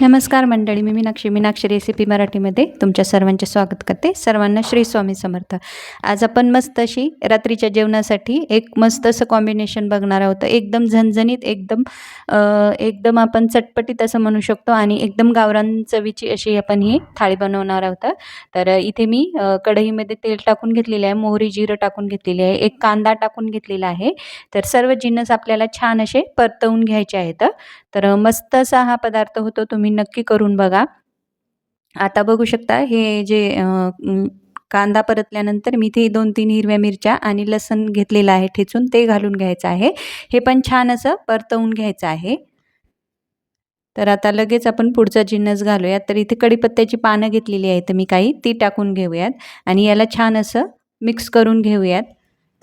नमस्कार मंडळी मी मीनाक्षी. मीनाक्षी रेसिपी मराठीमध्ये तुमच्या सर्वांचे स्वागत करते. सर्वांना श्री स्वामी समर्थ. आज आपण मस्त अशी रात्रीच्या जेवणासाठी एक मस्त असं कॉम्बिनेशन बघणार आहोत. एकदम झणझणीत एकदम एकदम आपण चटपटीत असं म्हणू शकतो आणि एकदम गावरान चवीची अशी आपण ही थाळी बनवणार आहोत. तर इथे मी कढईमध्ये तेल टाकून घेतलेले आहे मोहरी जिरं टाकून घेतलेली आहे एक कांदा टाकून घेतलेला आहे. तर सर्व जिन्नस आपल्याला छान असे परतवून घ्यायचे आहेत. तर मस्त असा हा पदार्थ होतो. तुम्ही नक्की करून बघा. आता बघू शकता हे जे कांदा परतल्यानंतर मी इथे दोन तीन हिरव्या मिरच्या आणि लसण घेतलेलं आहे ठेचून ते घालून घ्यायचं आहे. हे पण छान असं परतवून घ्यायचं आहे. तर आता लगेच आपण पुढचा जिन्नस घालूयात. तर इथे कढीपत्त्याची पानं घेतलेली आहेत मी काही ती टाकून घेऊयात आणि याला छान असं मिक्स करून घेऊयात.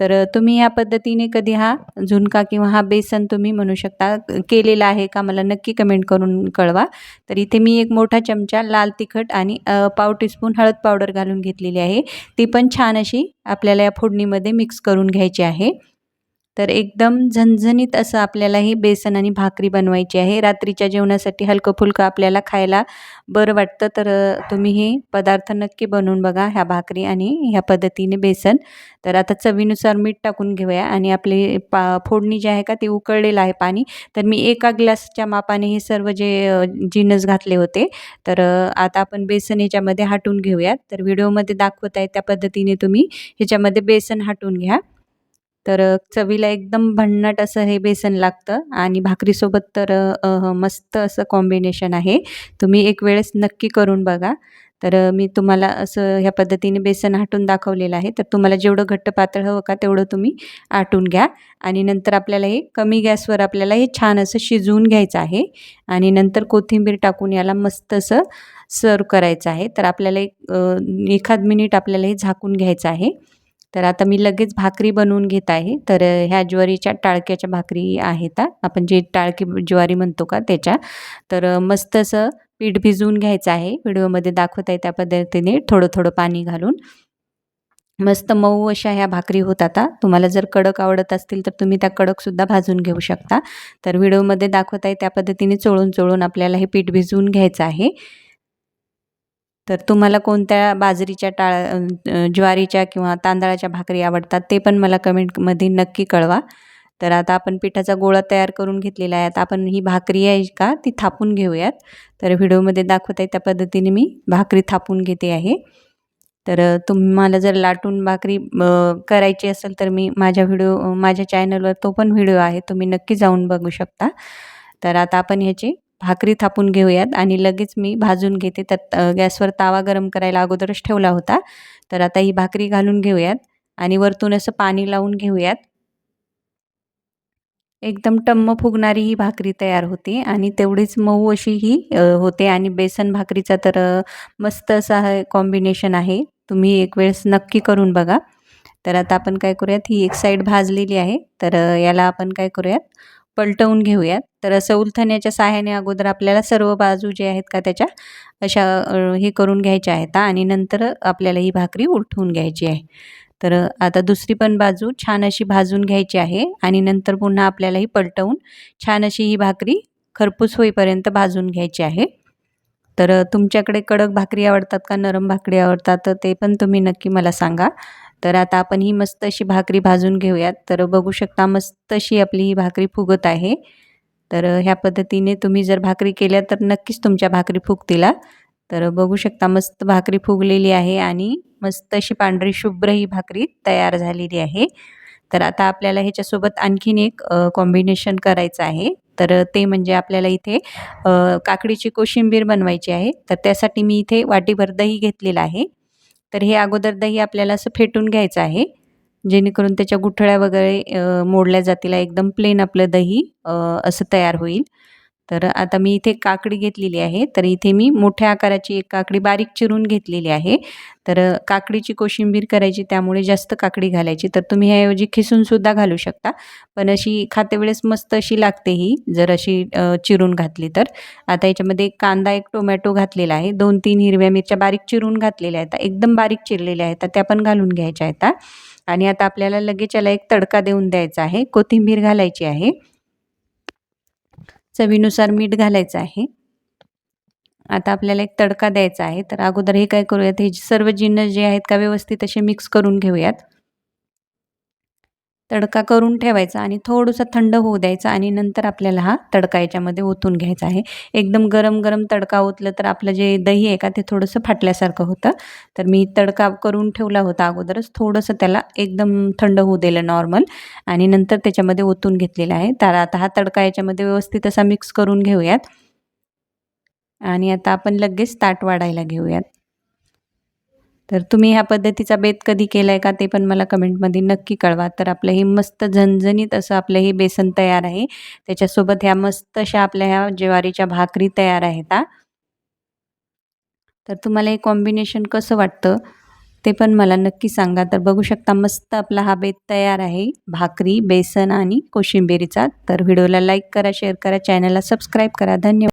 तर तुम्ही या पद्धतीने कधी हा झुणका किंवा हा बेसन तुम्ही म्हणू शकता केलेला आहे का मला नक्की कमेंट करून कळवा. तर इथे मी एक मोठा चमचा लाल तिखट आणि पाव टीस्पून हळद पावडर घालून घेतलेली आहे. ती पण छान अशी आपल्याला या फोडणीमध्ये मिक्स करून घ्यायची आहे. तर एकदम झणझणीत असं आपल्याला ही बेसन आणि भाकरी बनवायची आहे. रात्रीच्या जेवणासाठी हलकं फुलकं आपल्याला खायला बरं वाटतं. तर तुम्ही हे पदार्थ नक्की बनवून बघा ह्या भाकरी आणि ह्या पद्धतीने बेसन. तर आता चवीनुसार मीठ टाकून घेऊया आणि आपले पा फोडणी जी आहे का ते उकळलेलं आहे पाणी. तर मी एका ग्लासच्या मापाने हे सर्व जे जिनस घातले होते. तर आता आपण बेसन ह्याच्यामध्ये हाटून घेऊयात. तर व्हिडिओमध्ये दाखवत आहे त्या पद्धतीने तुम्ही. ह्याच्यामध्ये बेसन हाटून घ्या. तर चवीला एकदम भन्नाट असं हे बेसन लागतं आणि भाकरीसोबत तर मस्त असं कॉम्बिनेशन आहे. तुम्ही एक वेळेस नक्की करून बघा. तर मी तुम्हाला असं ह्या पद्धतीने बेसन हाटून दाखवलेलं आहे. तर तुम्हाला जेवढं घट्ट पातळ हवं का तेवढं तुम्ही आटून घ्या. आणि नंतर आपल्याला हे कमी गॅसवर आपल्याला हे छान असं शिजवून घ्यायचं आहे. आणि नंतर कोथिंबीर टाकून याला मस्त असं सर्व करायचं आहे. तर आपल्याला एक एखाद मिनिट आपल्याला हे झाकून घ्यायचं आहे. तर आता मी लगेच भाकरी बनवून घेत आहे. तर ह्या ज्वारीच्या टाळक्याच्या भाकरी आहेत आपण जे टाळकी ज्वारी म्हणतो का त्याच्या. तर मस्त असं पीठ भिजवून घ्यायचं आहे. व्हिडिओमध्ये दाखवत आहे त्या पद्धतीने थोडं थोडं पाणी घालून. मस्त मऊ अशा ह्या भाकरी होत आता तुम्हाला जर कडक आवडत असतील तर तुम्ही त्या कडकसुद्धा भाजून घेऊ शकता. तर व्हिडिओमध्ये दाखवत आहे त्या पद्धतीने चोळून चोळून आपल्याला हे पीठ भिजवून घ्यायचं आहे. तर तुम्हाला कोणत्या बाजरीच्या टाळ ज्वारीच्या किंवा तांदळाच्या भाकरी आवडतात ते पण मला कमेंटमध्ये नक्की कळवा. तर आता आपण पिठाचा गोळा तयार करून घेतलेला आहे. आता आपण ही भाकरी आहे का ती थापून घेऊयात. तर व्हिडिओमध्ये दाखवत आहे त्या पद्धतीने मी भाकरी थापून घेते आहे. तर तुम्हाला जर लाटून भाकरी करायची असेल तर मी माझ्या व्हिडिओ माझ्या चॅनलवर तो पण व्हिडिओ आहे. तुम्ही नक्की जाऊन बघू शकता. तर आता आपण ह्याची भाकरी थापून घेऊयात आणि लगेच मी भाजून घेते. तर गॅसवर तावा गरम करायला अगोदरच ठेवला होता. तर आता ही भाकरी घालून घेऊयात आणि वरतून असं पाणी लावून घेऊयात. एकदम टम्म फुगणारी ही भाकरी तयार होते आणि तेवढीच मऊ अशी ही होते आणि बेसन भाकरीचा तर मस्त असा कॉम्बिनेशन आहे. तुम्ही एक वेळेस नक्की करून बघा. तर आता आपण काय करूयात ही एक साईड भाजलेली आहे. तर याला आपण काय करूयात पलटवून घेऊयात. तर असं उलथण्याच्या सहाय्याने अगोदर आपल्याला सर्व बाजू जे आहेत का त्याच्या अशा हे करून घ्यायच्या आहेत आणि नंतर आपल्याला ही भाकरी उलटवून घ्यायची आहे. तर आता दुसरी पण बाजू छान अशी भाजून घ्यायची आहे आणि नंतर पुन्हा आपल्याला ही पलटवून छान अशी ही भाकरी खरपूस होईपर्यंत भाजून घ्यायची आहे. तर तुमच्याकडे कडक भाकरी आवडतात का नरम भाकरी आवडतात? तर ते पण तुम्ही नक्की मला सांगा. तर आता आपण ही मस्त अशी भाकरी भाजून घेऊयात. तर बघू शकता मस्त अशी आपली ही भाकरी फुगत आहे. तर ह्या पद्धतीने तुम्ही जर भाकरी केल्या तर नक्कीच तुमच्या भाकरी फुगतीला तर बघू शकता मस्त भाकरी फुगलेली आहे आणि मस्त अशी पांढरी शुभ्र ही भाकरी तयार झालेली आहे. तर आता आपल्याला ह्याच्यासोबत आणखीन एक कॉम्बिनेशन करायचं आहे. तर ते म्हणजे आपल्याला इथे काकडीची कोशिंबीर बनवायची आहे. तर त्यासाठी मी इथे वाटीभर दही घेतलेलं आहे. तर हे अगोदर दही आपल्याला असं फेटून घ्यायचं आहे जेणेकरून त्याच्या गुठळ्या वगैरे मोडल्या जातील. एकदम प्लेन आपलं दही असं तयार होईल. तर आता मी इथे काकडी घेतलेली आहे. तर इथे मी मोठ्या आकाराची एक काकडी बारीक चिरून घेतलेली आहे. तर काकडीची कोशिंबीर करायची त्यामुळे जास्त काकडी घालायची. तर तुम्ही ह्याऐवजी खिसूनसुद्धा घालू शकता. पण अशी खाते वेळेस मस्त अशी लागते ही जर अशी चिरून घातली तर. आता याच्यामध्ये एक कांदा एक टोमॅटो घातलेला आहे. दोन तीन हिरव्या मिरच्या बारीक चिरून घातलेल्या आहेत. एकदम बारीक चिरलेल्या आहेत. त्या पण घालून घ्यायच्या आहेत. आणि आता आपल्याला लगेच याला एक तडका देऊन द्यायचा आहे. कोथिंबीर घालायची आहे. चवीनुसार मीठ घालायचं आहे. आता आपल्याला एक तडका द्यायचा आहे. तर अगोदर हे काय करूयात? हे सर्व जिन्नस जे आहेत का व्यवस्थित असे मिक्स करून घेऊयात. तडका करून ठेवायचा आणि थोडंसं थंड होऊ द्यायचा आणि नंतर आपल्याला हा तडका याच्यामध्ये ओतून घ्यायचा आहे. एकदम गरम गरम तडका ओतलं तर आपलं जे दही आहे का ते थोडंसं फाटल्यासारखं होतं. तर मी तडका करून ठेवला होता अगोदरच. थोडंसं त्याला एकदम थंड होऊ दिलं नॉर्मल आणि नंतर त्याच्यामध्ये ओतून घेतलेला आहे. तर आता हा तडका याच्यामध्ये व्यवस्थित असा मिक्स करून घेऊयात. आणि आता आपण लगेच ताट वाढायला घेऊयात. तर तुम्ही ह्या पद्धतीचा बेत कधी केला आहे का ते पण मला कमेंटमध्ये नक्की कळवा. तर आपलं हे मस्त झणझणीत असं आपलं हे बेसन तयार आहे. त्याच्यासोबत ह्या मस्त अशा आपल्या ह्या ज्वारीच्या भाकरी तयार आहेत हा. तर तुम्हाला हे कॉम्बिनेशन कसं वाटतं ते पण मला नक्की सांगा. तर बघू शकता मस्त आपला हा बेत तयार आहे. भाकरी बेसन आणि कोशिंबिरीचा. तर व्हिडिओला लाईक करा शेअर करा चॅनलला सबस्क्राईब करा. धन्यवाद.